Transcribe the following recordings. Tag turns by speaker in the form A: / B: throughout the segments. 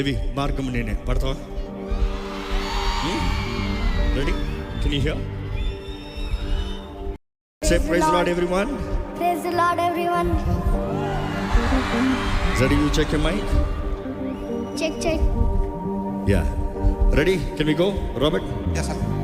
A: එවි මාර්ගමනයනය පරතව ready can you hear say praise the lord everyone
B: praise the lord everyone
A: ready you check your mic
B: check check
A: yeah ready can we go robert
C: yes sir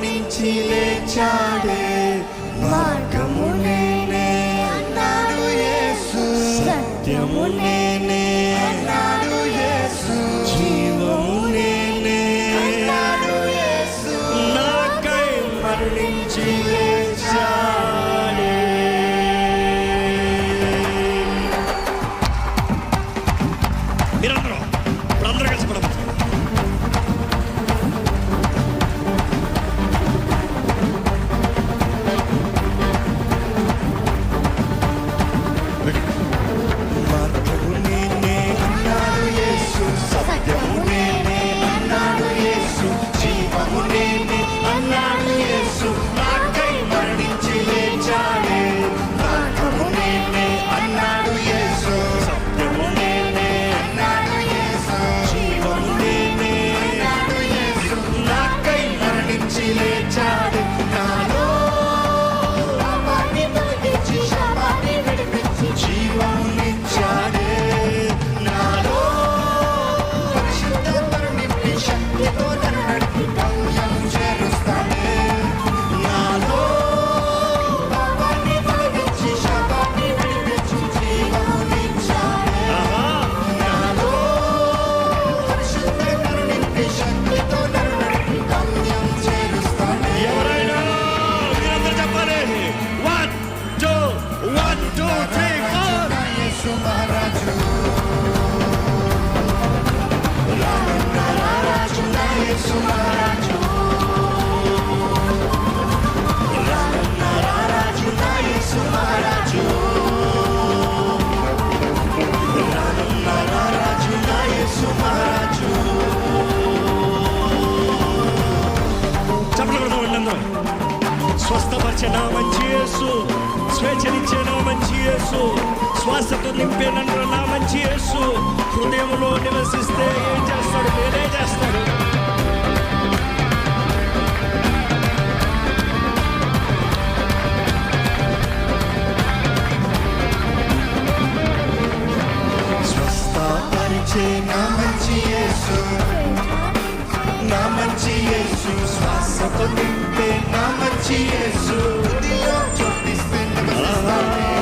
A: మరణించి లేచాడే మార్గము నేనే
B: అన్నాడు యేసు.
A: సత్యము నేనే
B: అన్నాడు యేసు.
A: జీవము నేనే
B: అన్నాడు యేసు.
A: నాకై మరణించి లేచాడే మీరందరూ
C: నింపి శక్తితో
A: స్వేచ్ఛ
C: నా
A: మంచి యేసు. స్వేచ్ఛనిచ్చే నా మంచి యేసు. శ్వాసతో నింపే నన్ను నా మంచి యేసు. హృదయంలో నివసిస్తే ఏం చేస్తాడు? నేనే చేస్తాడు. స్వస్థపరిచే
C: నా మంచి యేసు. యేసు శ్వాసతో నింపే నా మంచి యేసు హృదయంలో చోటిస్తే నివసిస్తాడే.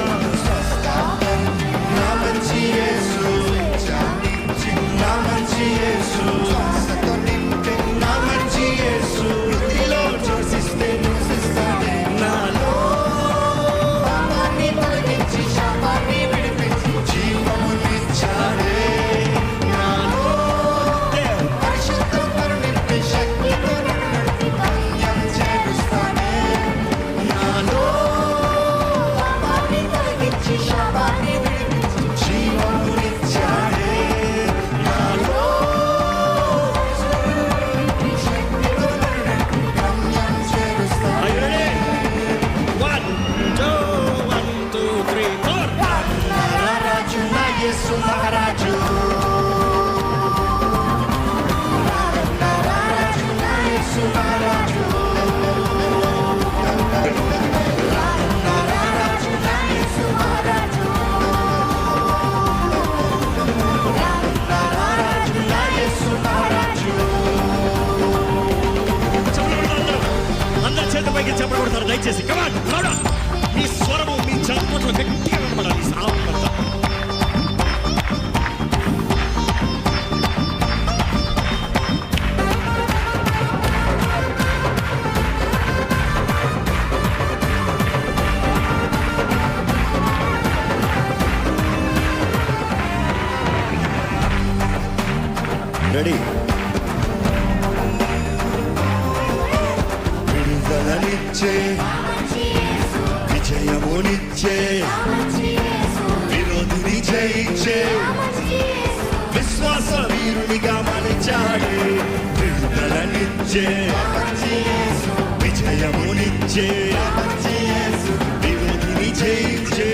A: దయచేసి కమాన్ మీ స్వరము మీ చప్పట్లు గట్టిగా కనబడాలి సాగుతా రెడీ.
C: విడుదలనిచ్చే విజయమునిచ్చే విరోధిని జయించే విశ్వాస
A: వీరునిగా మలిచాడే విడుదలనిచ్చే విజయమునిచ్చే విరోధిని జయించే.